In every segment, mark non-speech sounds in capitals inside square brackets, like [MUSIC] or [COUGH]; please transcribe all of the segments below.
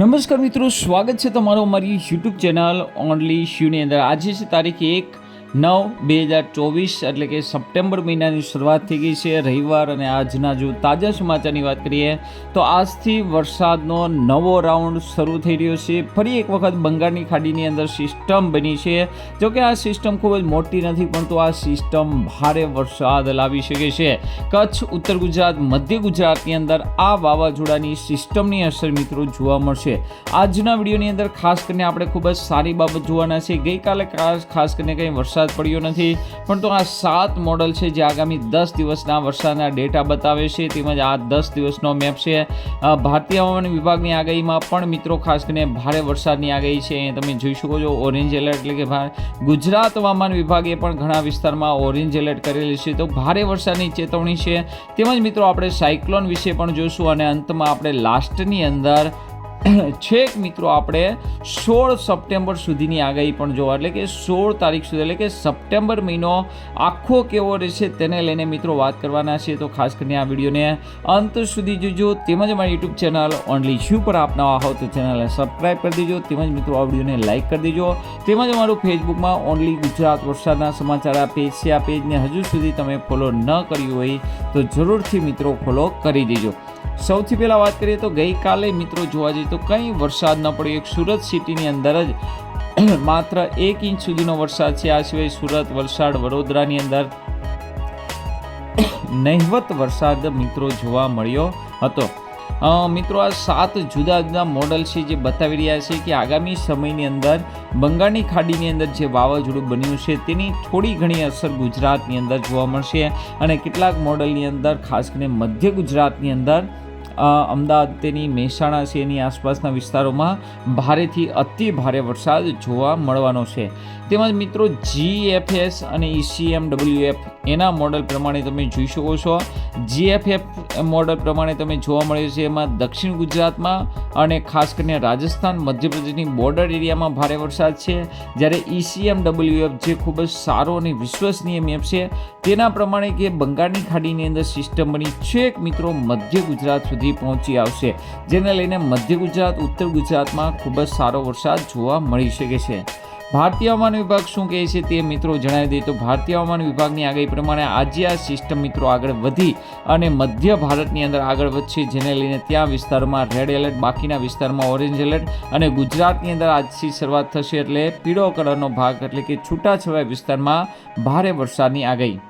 નમસ્કાર મિત્રો, સ્વાગત છે તમારું અમારી યુટ્યુબ ચેનલ ઓનલી શ્યુની અંદર. આજે છે તારીખ એક નવ, બે હજાર ચોવીસ, એટલે કે સપ્ટેમ્બર મહિનાની શરૂઆત થઈ ગઈ છે, રવિવાર અને આજના જો તાજા સમાચારની વાત કરીએ, તો આજથી વરસાદનો નવો રાઉન્ડ શરૂ થઈ રહ્યો છે. ફરી એક વખત બંગાળની ખાડીની અંદર સિસ્ટમ બની છે. જો કે આ સિસ્ટમ ખૂબ જ મોટી નથી, પરંતુ આ સિસ્ટમ ભારે વરસાદ લાવી શકે છે. કચ્છ, ઉત્તર ગુજરાત, મધ્ય ગુજરાતની અંદર આ વાવાઝોડાની સિસ્ટમની અસર મિત્રો જોવા મળશે. આજના વિડીયોની અંદર ખાસ કરીને આપણે ખૂબ જ સારી બાબત જોવાના છે. ગઈકાલે ખાસ કરીને કંઈ વરસાદ પડ્યો નથી. પણ તો આ સાત મોડલ છે જે આગામી દસ દિવસના વરસાદના ડેટા બતાવે છે. તેમજ આ દસ દિવસનો મેપ છે. ભારતીય હવામાન વિભાગની આગાહીમાં પણ મિત્રો ખાસ કરીને ભારે વરસાદની આગાહી છે. તમે જોઈ શકો છો ઓરેન્જ એલર્ટ એટલે કે ગુજરાત હવામાન વિભાગે પણ ઘણા વિસ્તારમાં ઓરેન્જ એલર્ટ કરેલી છે. તો ભારે વરસાદની ચેતવણી છે. તેમજ મિત્રો આપણે સાયક્લોન વિશે પણ જોશું અને અંતમાં આપણે લાસ્ટની અંદર [LAUGHS] છેક મિત્રો આપણે સોળ સપ્ટેમ્બર સુધીની આગાહી પણ જોવા, એટલે કે સોળ તારીખ સુધી, એટલે કે સપ્ટેમ્બર મહિનો આખો કેવો રહેશે તેને લઈને મિત્રો વાત કરવાના છે. તો ખાસ કરીને આ વિડીયોને અંત સુધી જોજો. તેમજ અમારી યુટ્યુબ ચેનલ ઓનલી શ્યુ પર આપ નવા હો તો ચેનલને સબસ્ક્રાઈબ કરી દેજો. તેમજ મિત્રો આ વિડીયોને લાઇક કરી દેજો. તેમજ અમારું ફેસબુકમાં ઓનલી ગુજરાત વરસાદના સમાચાર આ પેજ છે. આ પેજને હજુ સુધી તમે ફોલો ન કર્યું હોય તો જરૂરથી મિત્રો ફોલો કરી દેજો. સૌથી પહેલાં વાત કરીએ તો ગઈકાલે મિત્રો જોવા જઈએ તો કંઈ વરસાદ ન પડ્યો. એક સુરત સિટીની અંદર જ [CLEARS THROAT] માત્ર એક ઇંચ સુધીનો વરસાદ છે. આ સિવાય સુરત, વલસાડ, વડોદરાની અંદર [CLEARS THROAT] નહિવત વરસાદ મિત્રો જોવા મળ્યો હતો. મિત્રો આ સાત જુદા જુદા મોડલ છે જે બતાવી રહ્યા છે કે આગામી સમયની અંદર બંગાળની ખાડીની અંદર જે વાવાઝોડું બન્યું છે તેની થોડી ઘણી અસર ગુજરાતની અંદર જોવા મળશે. અને કેટલાક મોડલની અંદર, ખાસ કરીને મધ્ય ગુજરાતની અંદર અમદાવાદ તેની મહેસાણા છે એની આસપાસના વિસ્તારોમાં ભારેથી અતિ ભારે વરસાદ જોવા મળવાનો છે. તેમજ મિત્રો જીએફએસ અને E ઈસીએમ ડબલ્યુએફ એના મોડલ પ્રમાણે તમે જોઈ શકો છો. જીએફએફ મોડલ પ્રમાણે તમે જોવા મળે છે એમાં દક્ષિણ ગુજરાતમાં અને ખાસ કરીને રાજસ્થાન, મધ્યપ્રદેશની બોર્ડર એરિયામાં ભારે વરસાદ છે. જ્યારે E ઈસીએમ ડબલ્યુએફ જે ખૂબ જ સારો અને વિશ્વસનીય મેપ છે, તેના પ્રમાણે કે બંગાળની ખાડીની અંદર સિસ્ટમ બની છેક મિત્રો મધ્ય ગુજરાત સુધી પહોંચી આવશે, જેને લઈને મધ્ય ગુજરાત, ઉત્તર ગુજરાતમાં ખૂબ જ સારો વરસાદ જોવા મળી શકે છે. ભારતીય હવામાન વિભાગ શું કહે છે તે મિત્રો જણાવી દઈએ તો ભારતીય હવામાન વિભાગની આગાહી પ્રમાણે આજે આ સિસ્ટમ મિત્રો આગળ વધી અને મધ્ય ભારતની અંદર આગળ વધશે, જેને લઈને ત્યાં વિસ્તારમાં રેડ એલર્ટ બાકીના વિસ્તારમાં ઓરેન્જ એલર્ટ અને ગુજરાતની અંદર આજથી શરૂઆત થશે એટલે પીળો કલરનો ભાગ એટલે કે છૂટાછવાયા વિસ્તારમાં ભારે વરસાદની આગાહી.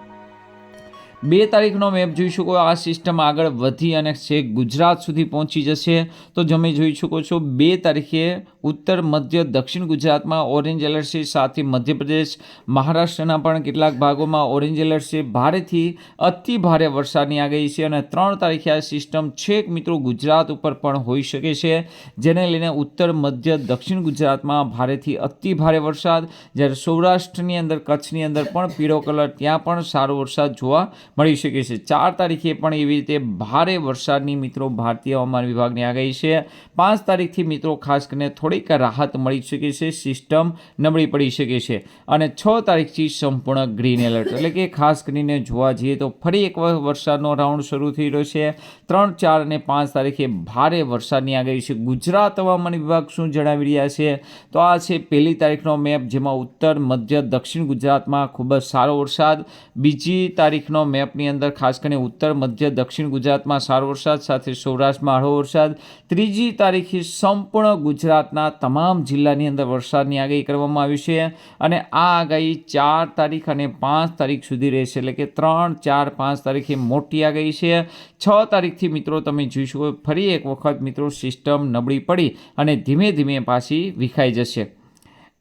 બે તારીખનો મેપ જોઈ શકો, આ સિસ્ટમ આગળ વધી અને છેક ગુજરાત સુધી પહોંચી જશે. તો તમે જોઈ શકો છો, બે તારીખે ઉત્તર, મધ્ય, દક્ષિણ ગુજરાતમાં ઓરેન્જ એલર્ટ સાથે મધ્યપ્રદેશ, મહારાષ્ટ્રના પણ કેટલાક ભાગોમાં ઓરેન્જ એલર્ટ છે. ભારેથી અતિ ભારે વરસાદની આગાહી છે અને ત્રણ તારીખે આ સિસ્ટમ છેક મિત્રો ગુજરાત ઉપર પણ હોઈ શકે છે. જેને લઈને ઉત્તર, મધ્ય, દક્ષિણ ગુજરાતમાં ભારેથી અતિ ભારે વરસાદ. જ્યારે સૌરાષ્ટ્રની અંદર, કચ્છની અંદર પણ પીળો કલર, ત્યાં પણ સારો વરસાદ જોવા મળી શકે છે. ચાર તારીખે પણ એવી રીતે ભારે વરસાદની મિત્રો ભારતીય હવામાન વિભાગની આગાહી છે. પાંચ તારીખથી મિત્રો ખાસ કરીને થોડીક રાહત મળી શકે છે. સિસ્ટમ નબળી પડી શકે છે. અને છ તારીખથી સંપૂર્ણ ગ્રીન એલર્ટ એટલે કે ખાસ કરીને જોવા જઈએ તો ફરી એક વરસાદનો રાઉન્ડ શરૂ થઈ રહ્યો છે. ત્રણ, ચાર અને પાંચ તારીખે ભારે વરસાદની આગાહી છે. ગુજરાત હવામાન વિભાગ શું જણાવી રહ્યા છે? તો આ છે પહેલી તારીખનો મેપ જેમાં ઉત્તર, મધ્ય, દક્ષિણ ગુજરાતમાં ખૂબ જ સારો વરસાદ. બીજી તારીખનો મેપની અંદર ખાસ કરીને ઉત્તર, મધ્ય, દક્ષિણ ગુજરાતમાં સારો વરસાદ, સાથે સૌરાષ્ટ્રમાં હળવો વરસાદ. ત્રીજી તારીખે સંપૂર્ણ ગુજરાતના તમામ જિલ્લાની અંદર વરસાદની આગાહી કરવામાં આવી છે અને આ આગાહી ચાર તારીખ અને પાંચ તારીખ સુધી રહેશે. એટલે કે ત્રણ, ચાર, પાંચ તારીખે મોટી આગાહી છે. છ તારીખથી મિત્રો તમે જોઈશું ફરી એક વખત મિત્રો સિસ્ટમ નબળી પડી અને ધીમે ધીમે પાછી વિખાઈ જશે.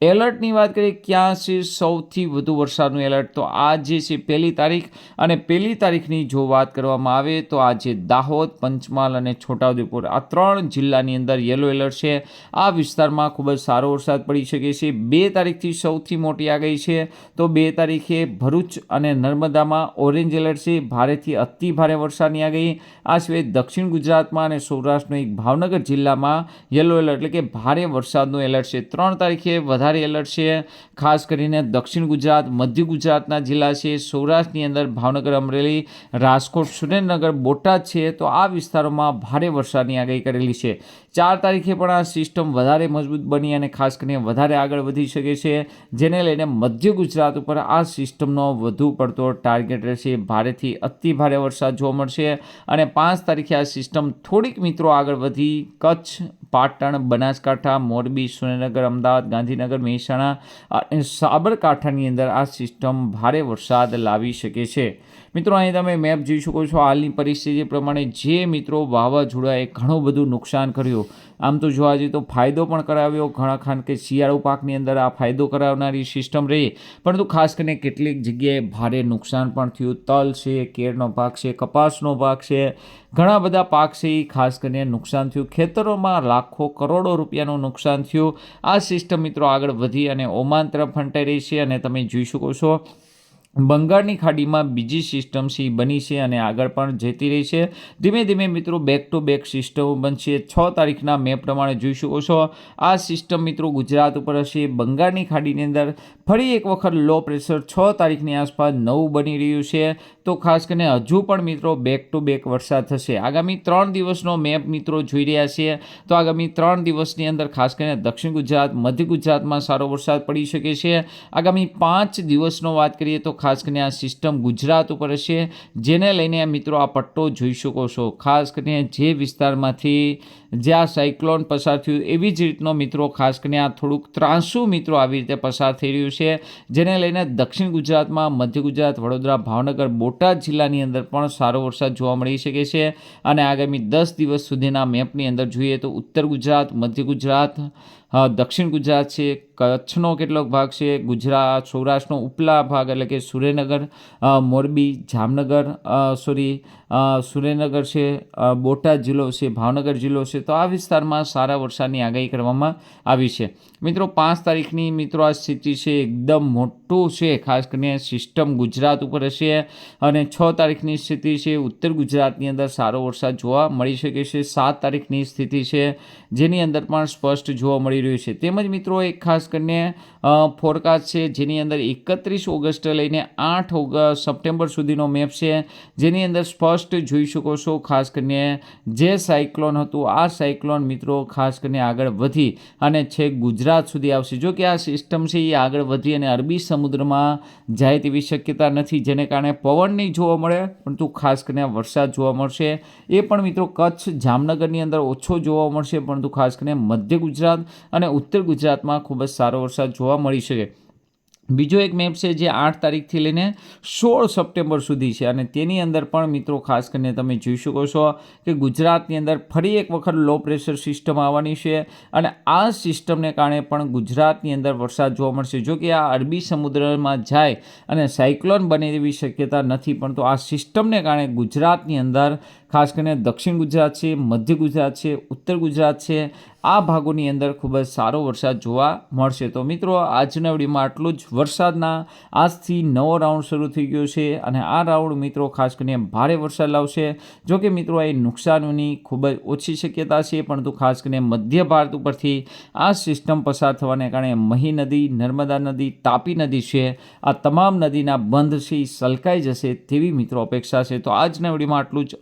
એલર્ટની વાત કરીએ, ક્યાં છે સૌથી વધુ વરસાદનું એલર્ટ? તો આ જે છે પહેલી તારીખ અને પહેલી તારીખની જો વાત કરવામાં આવે તો આ જે દાહોદ, પંચમહાલ અને છોટાઉદેપુર, આ ત્રણ જિલ્લાની અંદર યલો એલર્ટ છે. આ વિસ્તારમાં ખૂબ જ સારો વરસાદ પડી શકે છે. બે તારીખથી સૌથી મોટી આગાહી છે તો બે તારીખે ભરૂચ અને નર્મદામાં ઓરેન્જ એલર્ટ છે. ભારેથી અતિ ભારે વરસાદની આગાહી. આ સિવાય દક્ષિણ ગુજરાતમાં અને સૌરાષ્ટ્રનો એક ભાવનગર જિલ્લામાં યલો એલર્ટ એટલે કે ભારે વરસાદનું એલર્ટ છે. ત્રણ તારીખે વધારે વધારે એલર્ટ છે. ખાસ કરીને દક્ષિણ ગુજરાત, મધ્ય ગુજરાતના જિલ્લા છે. સૌરાષ્ટ્રની અંદર ભાવનગર, અમરેલી, રાજકોટ, સુરેન્દ્રનગર, બોટાદ છે. તો આ વિસ્તારોમાં ભારે વરસાદની આગાહી કરેલી છે. ચાર તારીખે પણ આ સિસ્ટમ વધારે મજબૂત બની અને ખાસ કરીને વધારે આગળ વધી શકે છે. જેને લઈને મધ્ય ગુજરાત ઉપર આ સિસ્ટમનો વધુ પડતો ટાર્ગેટ રહેશે. ભારેથી અતિ ભારે વરસાદ જોવા મળશે અને પાંચ તારીખે આ સિસ્ટમ થોડીક મિત્રો આગળ વધી, કચ્છ પાટણ, બનાસકાંઠા, મોરબી, સુરેન્દ્રનગર, અમદાવાદ, ગાંધીનગર, મહેસાણા અને સાબરકાંઠાની અંદર આ સિસ્ટમ ભારે વરસાદ લાવી શકે છે. મિત્રો, અહીં તમે મેપ જોઈ શકો છો. હાલની પરિસ્થિતિ પ્રમાણે જે મિત્રો વાવાઝોડાએ ઘણું બધું નુકસાન કર્યું. આમ તો જોવા જઈએ તો ફાયદો પણ કરાવ્યો. ઘણા ખાન કે શિયાળુ પાકની અંદર આ ફાયદો કરાવનારી સિસ્ટમ રહી. પરંતુ ખાસ કરીને કેટલીક જગ્યાએ ભારે નુકસાન પણ થયું. તલ છે, કેળનો પાક છે, કપાસનો પાક છે. ઘણા બધા પાક છે એ ખાસ કરીને નુકસાન થયું. ખેતરોમાં લાખો કરોડો રૂપિયાનું નુકસાન થયું. આ સિસ્ટમ મિત્રો આગળ વધી અને ઓમાન તરફ ફંટાઈ રહી છે અને તમે જોઈ શકો છો બંગાળની ખાડીમાં બીજી સિસ્ટમ એ બની છે અને આગળ પણ જતી રહી છે. ધીમે ધીમે મિત્રો બેક ટુ બેક સિસ્ટમ બનશે. છ તારીખના મેપ પ્રમાણે જોઈ શકો છો આ સિસ્ટમ મિત્રો ગુજરાત ઉપર હશે. બંગાળની ખાડીની અંદર ફરી એક વખત લો પ્રેશર છ તારીખની આસપાસ નવું બની રહ્યું છે. તો ખાસ કરીને હજુ પણ મિત્રો બેક ટુ બેક વરસાદ થશે. આગામી ત્રણ દિવસનો મેપ મિત્રો જોઈ રહ્યા છીએ તો આગામી ત્રણ દિવસની અંદર ખાસ કરીને દક્ષિણ ગુજરાત, મધ્ય ગુજરાતમાં સારો વરસાદ પડી શકે છે. આગામી પાંચ દિવસનો વાત કરીએ તો ખાસ કરીને આ સિસ્ટમ ગુજરાત ઉપર હશે, જેને લઈને મિત્રો આ પટ્ટો જોઈ શકો છો. ખાસ કરીને જે વિસ્તારમાંથી જ્યાં સાયક્લોન પસાર થયું, એવી જ રીતનો મિત્રો ખાસ કરીને આ થોડુંક ત્રાંસુ મિત્રો આવી રીતે પસાર થઈ રહ્યું છે, જેને લઈને દક્ષિણ ગુજરાતમાં, મધ્ય ગુજરાત, વડોદરા, ભાવનગર, બોટાદ જિલ્લાની અંદર પણ સારો વરસાદ જોવા મળી શકે છે. અને આગામી દસ દિવસ સુધીના મેપની અંદર જોઈએ તો ઉત્તર ગુજરાત, મધ્ય ગુજરાત દક્ષિણ ગુજરાત છે, કચ્છનો કેટલોક ભાગ છે, ગુજરાત, સૌરાષ્ટ્રનો ઉપલા ભાગ એટલે કે સુરેનગર મોરબી, જામનગર સોરી સુરેનગર છે બોટાદ જિલ્લો છે, ભાવનગર જિલ્લો છે. તો આ વિસ્તારમાં સારા વરસાદની આગાહી કરવામાં આવી છે. મિત્રો, પાંચ તારીખની મિત્રો, આ સ્થિતિ છે એકદમ મોટું છે. ખાસ કરીને સિસ્ટમ ગુજરાત ઉપર હશે અને છ તારીખની સ્થિતિ છે. ઉત્તર ગુજરાતની અંદર સારો વરસાદ જોવા મળી શકે છે. સાત તારીખની સ્થિતિ છે જેની અંદર પણ સ્પષ્ટ જોવા મળી રહ્યું છે. તેમજ મિત્રો, એક ખાસ કરીને ફોરકાસ્ટ છે જેની અંદર એકત્રીસ ઓગસ્ટ લઈને આઠ ઓગસ્ટ સપ્ટેમ્બર સુધીનો મેપ છે. જેની અંદર સ્પષ્ટ જોઈ શકો છો, ખાસ કરીને જે સાયક્લોન હતું, આ સાયક્લોન મિત્રો ખાસ કરીને આગળ વધી અને છેક ગુજરાત સુધી આવશે. જો કે આ સિસ્ટમ છે એ આગળ વધી અને અરબી સમુદ્રમાં જાય તેવી શક્યતા નથી, જેને કારણે પવન નહીં જોવા મળે, પરંતુ ખાસ કરીને વરસાદ જોવા મળશે. એ પણ મિત્રો કચ્છ જામનગરની અંદર ઓછો જોવા મળશે, પરંતુ ખાસ કરીને મધ્ય ગુજરાત અને ઉત્તર ગુજરાતમાં ખૂબ જ સારો વરસાદ જોવા મળી શકે. બીજો એક મેપ છે જે આઠ તારીખથી લઈને સોળ સપ્ટેમ્બર સુધી છે અને તેની અંદર પણ મિત્રો ખાસ કરીને તમે જોઈ શકો છો કે ગુજરાતની અંદર ફરી એક વખત લો પ્રેશર સિસ્ટમ આવવાની છે અને આ સિસ્ટમને કારણે પણ ગુજરાતની અંદર વરસાદ જોવા મળશે. જો કે આ અરબી સમુદ્રમાં જાય અને સાયક્લોન બને એવી શક્યતા નથી પણ તો આ સિસ્ટમને કારણે ગુજરાતની અંદર ખાસ કરીને દક્ષિણ ગુજરાત છે, મધ્ય ગુજરાત છે, ઉત્તર ગુજરાત છે, આ ભાગોની અંદર ખૂબ જ સારો વરસાદ જોવા મળશે. તો મિત્રો, આજના વિડીયોમાં આટલું જ. વરસાદના આજથી નવો રાઉન્ડ શરૂ થઈ ગયો છે અને આ રાઉન્ડ મિત્રો ખાસ કરીને ભારે વરસાદ લાવશે. જો કે મિત્રો, એ નુકસાનોની ખૂબ જ ઓછી શક્યતા છે, પરંતુ ખાસ કરીને મધ્ય ભારત ઉપરથી આ સિસ્ટમ પસાર થવાને કારણે મહી નદી, નર્મદા નદી, તાપી નદી છે, આ તમામ નદીના બંધ છે સલકાઈ જશે તેવી મિત્રો અપેક્ષા છે. તો આજના વિડીયોમાં આટલું જ.